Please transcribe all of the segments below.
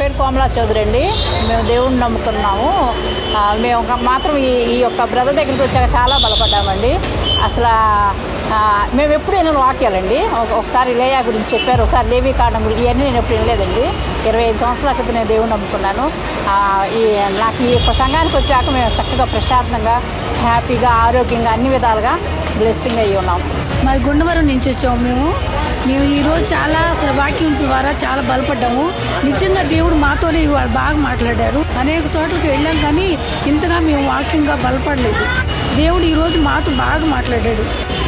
పేరు కోమలా చౌదరి అండి మేము దేవుడిని నమ్ముకున్నాము మేము మాత్రం ఈ ఈ యొక్క బ్రదర్ దగ్గరికి వచ్చాక చాలా బలపడ్డామండి. అసలు మేము ఎప్పుడు వినను వాక్యాలండి. ఒక- ఒకసారి లేయా గురించి చెప్పారు. ఒకసారి లేవి కారణం గురించి ఇవన్నీ నేను ఎప్పుడు వినలేదండి. ఇరవై ఐదు సంవత్సరాల క్రితం నేను దేవుడిని నమ్ముకున్నాను. ఈ నాకు ఈ యొక్క సంఘానికి వచ్చాక మేము చక్కగా ప్రశాంతంగా హ్యాపీగా ఆరోగ్యంగా అన్ని విధాలుగా బ్లెస్సింగ్ అయ్యి ఉన్నాం. మరి గుండవరం నుంచి వచ్చాము మేము. మేము ఈరోజు చాలా అసలు వాక్యం ద్వారా చాలా బలపడ్డాము. నిజంగా దేవుడు మాతోనే ఇవాళ బాగా మాట్లాడారు. అనేక చోట్లకి వెళ్ళాం కానీ ఇంతగా మేము వాక్యంగా బలపడలేదు. దేవుడు ఈరోజు మాతో బాగా మాట్లాడాడు.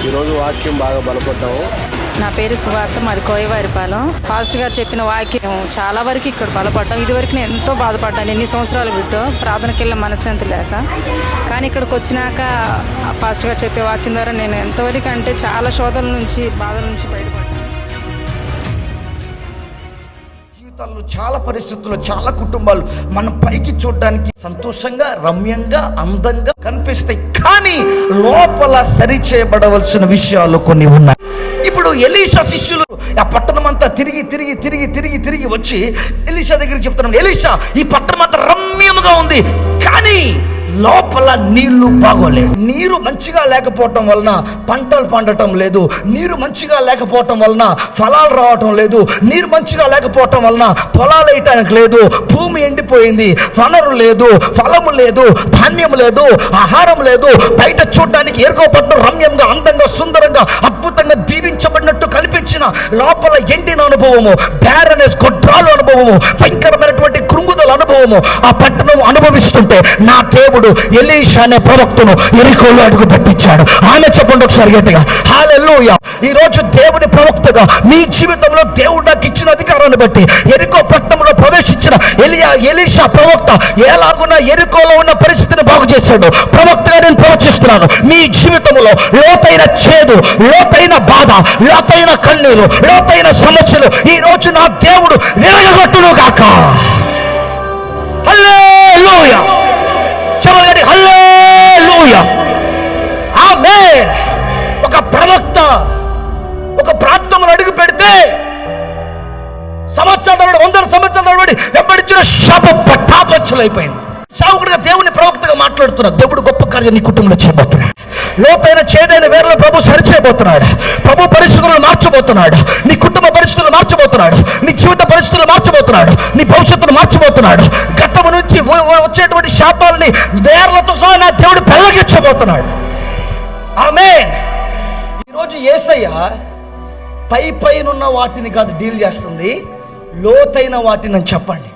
ఈరోజు వాక్యం బాగా బలపడ్డాము. నా పేరు సువార్త మాది కోయవారిపాలెం. పాస్టర్ గారు చెప్పిన వాక్యం చాలా వరకు ఇక్కడ బలపడ్డాం. ఇదివరకు నేను ఎంతో బాధపడ్డాను ఎన్ని సంవత్సరాలు బిడ్డో ప్రార్థనకి వెళ్ళిన మనశ్శాంతి లేక. కానీ ఇక్కడికి వచ్చినాక పాస్టర్ గారు చెప్పే వాక్యం ద్వారా నేను ఎంతవరకు అంటే చాలా శోధల నుంచి బాధల నుంచి బయటపడ్డాను. జీవితాల్లో చాలా పరిస్థితుల్లో చాలా కుటుంబాలు మనం పైకి చూడడానికి సంతోషంగా రమ్యంగా అందంగా కనిపిస్తాయి. కానీ లోపల సరి చేయబడవలసిన విషయాలు కొన్ని ఉన్నాయి. ఇప్పుడు ఎలీషా శిష్యులు ఆ పట్టణం అంతా తిరిగి తిరిగి తిరిగి తిరిగి తిరిగి వచ్చి ఎలీషా దగ్గరికి చెప్తున్నాడు ఎలీషా ఈ పట్టణం అంతా రమ్యముగా ఉంది కానీ లోపల నీళ్ళు బాగోలేదు. నీరు మంచిగా లేకపోవటం వలన పంటలు పండటం లేదు. నీరు మంచిగా లేకపోవటం వలన ఫలాలు రావటం లేదు. నీరు మంచిగా లేకపోవటం వలన పొలాలు వేయటానికి లేదు. భూమి ఎండిపోయింది. వనరు లేదు. ఫలము లేదు. ధాన్యం లేదు. ఆహారం లేదు. బయట చూడడానికి ఏరుకోపట్నం రమ్యంగా అందంగా సుందరంగా అద్భుతంగా కనిపించిన లోపల ఎండిన అనుభవము బ్యారనెస్ గొడ్రాలు అనుభవము భయంకరమైనటువంటి కృంగుదల అనుభవము ఆ పట్టణం అనుభవిస్తుంటే నా దేవుడు ఎలీషా అనే ప్రవక్తను ఎరికోలో అడుగు పెట్టించాడు. ఆమె చెప్పండి ఒకసారి గట్టిగా. హాలెల్లోయ ఈ రోజు దేవుని ప్రవక్తగా మీ జీవితంలో దేవుడు నాకు ఇచ్చిన అధికారాన్ని బట్టి ఎరికో పట్టణంలో ప్రవేశించిన ఎలియా ఎలీషా ప్రవక్త ఎలాగున్న ఎరికోలో ఉన్న పరి బాగు చేశాడు. ప్రవక్తగా నేను ప్రవచిస్తున్నాను. మీ జీవితంలో లోతైన చేదు లోతైన బాధ లోతైన కన్నీరు లోతైన సమస్యలు ఈ రోజు నా దేవుడు విరగగొట్టును గాక హల్లెలూయా చెప్పగలి హల్లెలూయా! ఆమేన్! ఒక ప్రవక్త ఒక ప్రాంతంలో అడుగు పెడితే సంవత్సరాల వందల సంవత్సరాల తరబడి వెంబడించిన శాప పట్టాపచ్చులైపోయింది దేవుని మాట్లాడుతున్నాడు దేవుడు గొప్ప కార్యం నీ కుటుంబంలో చేయబోతున్నాడు. లోతైన చేదైన వేర్ల ప్రభు సరిచేయబోతున్నాడు. ప్రభు పరిస్థితులను మార్చబోతున్నాడు. నీ కుటుంబ పరిస్థితులు మార్చబోతున్నాడు. నీ జీవిత పరిస్థితులు మార్చబోతున్నాడు. నీ భవిష్యత్తును మార్చబోతున్నాడు. గతము నుంచి వచ్చేటువంటి శాపాలని వేర్లతో సహా నా దేవుడు పెళ్ళగించబోతున్నాడు ఆమె ఈరోజు ఏసయ్య పై పైనున్న వాటిని కాదు డీల్ చేస్తుంది. లోతైన వాటిని అని చెప్పండి.